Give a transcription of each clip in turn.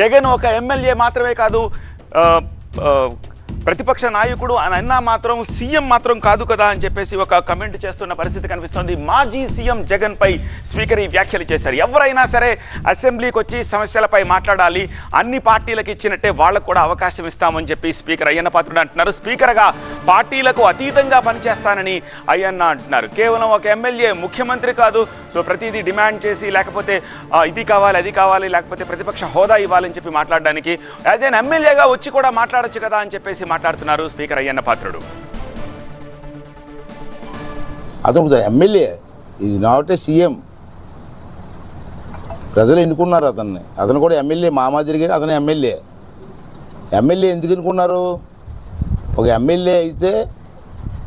జగన్ ఒక ఎమ్మెల్యే మాత్రమే కాదు ప్రతిపక్ష నాయకుడు అని మాత్రం సీఎం మాత్రం కాదు కదా అని చెప్పేసి ఒక కమెంట్ చేస్తున్న పరిస్థితి కనిపిస్తోంది. మాజీ సీఎం జగన్ పై స్పీకర్ ఈ వ్యాఖ్యలు చేశారు. ఎవరైనా సరే అసెంబ్లీకి వచ్చి సమస్యలపై మాట్లాడాలి అన్ని పార్టీలకు ఇచ్చినట్టే వాళ్ళకు కూడా అవకాశం ఇస్తామని చెప్పి స్పీకర్ అయ్యన్న పాత్రుడు అంటున్నారు. స్పీకర్గా పార్టీలకు అతీతంగా పనిచేస్తానని అయ్యన్న అంటున్నారు. కేవలం ఒక ఎమ్మెల్యే ముఖ్యమంత్రి కాదు. సో ప్రతిదీ డిమాండ్ చేసి లేకపోతే ఇది కావాలి అది కావాలి లేకపోతే ప్రతిపక్ష హోదా ఇవ్వాలని చెప్పి మాట్లాడడానికి యాజ్ ఎన్ ఎమ్మెల్యేగా వచ్చి కూడా మాట్లాడొచ్చు కదా అని చెప్పేసి మాట్లాడుతున్నారు స్పీకర్ అయ్యన్న పాత్రుడు. అతను MLA is not a CM. ప్రజలు ఎన్నుకున్నారు అతన్ని. అతను కూడా ఎమ్మెల్యే మా మాదిరిగా అతను ఎమ్మెల్యే. ఎమ్మెల్యే ఎందుకు ఎన్నుకున్నారు? ఒక ఎమ్మెల్యే అయితే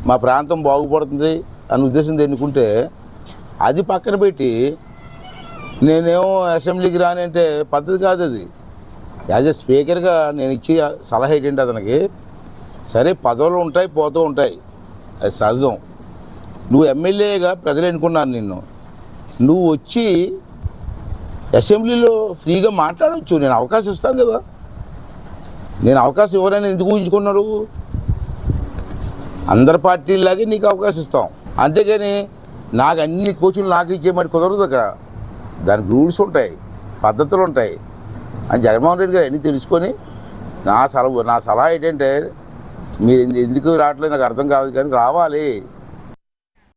మా ప్రాంతం బాగుపడుతుంది అనే ఉద్దేశంతో ఎన్నుకుంటే అది పక్కన పెట్టి నేనేమో అసెంబ్లీకి రానంటే అంటే పద్ధతి కాదు అది. యాజ్ ఎ స్పీకర్గా నేను ఇచ్చే సలహా ఏంటంటే అతనికి సరే పదవులు ఉంటాయి పోతూ ఉంటాయి. అది సహజం. నువ్వు ఎమ్మెల్యేగా ప్రజలు ఎన్నుకున్నారు నిన్ను. నువ్వు వచ్చి అసెంబ్లీలో ఫ్రీగా మాట్లాడవచ్చు నేను అవకాశం ఇస్తాను కదా. నేను అవకాశం ఇవ్వరని ఎందుకు ఊహించుకున్నారు? అందరి పార్టీలాగే నీకు అవకాశం ఇస్తాం. అంతేగాని నాకు అన్ని కోచులు నాకు ఇచ్చే మరి కుదరదు అక్కడ. దానికి రూల్స్ ఉంటాయి పద్ధతులు ఉంటాయి. అని జగన్మోహన్ రెడ్డి గారు అన్నీ తెలుసుకొని నా సలహా నా సలహా ఏంటంటే మీరు ఎందుకు రావట్లేదు? నాకు అర్థం కాదు కానీ రావాలి.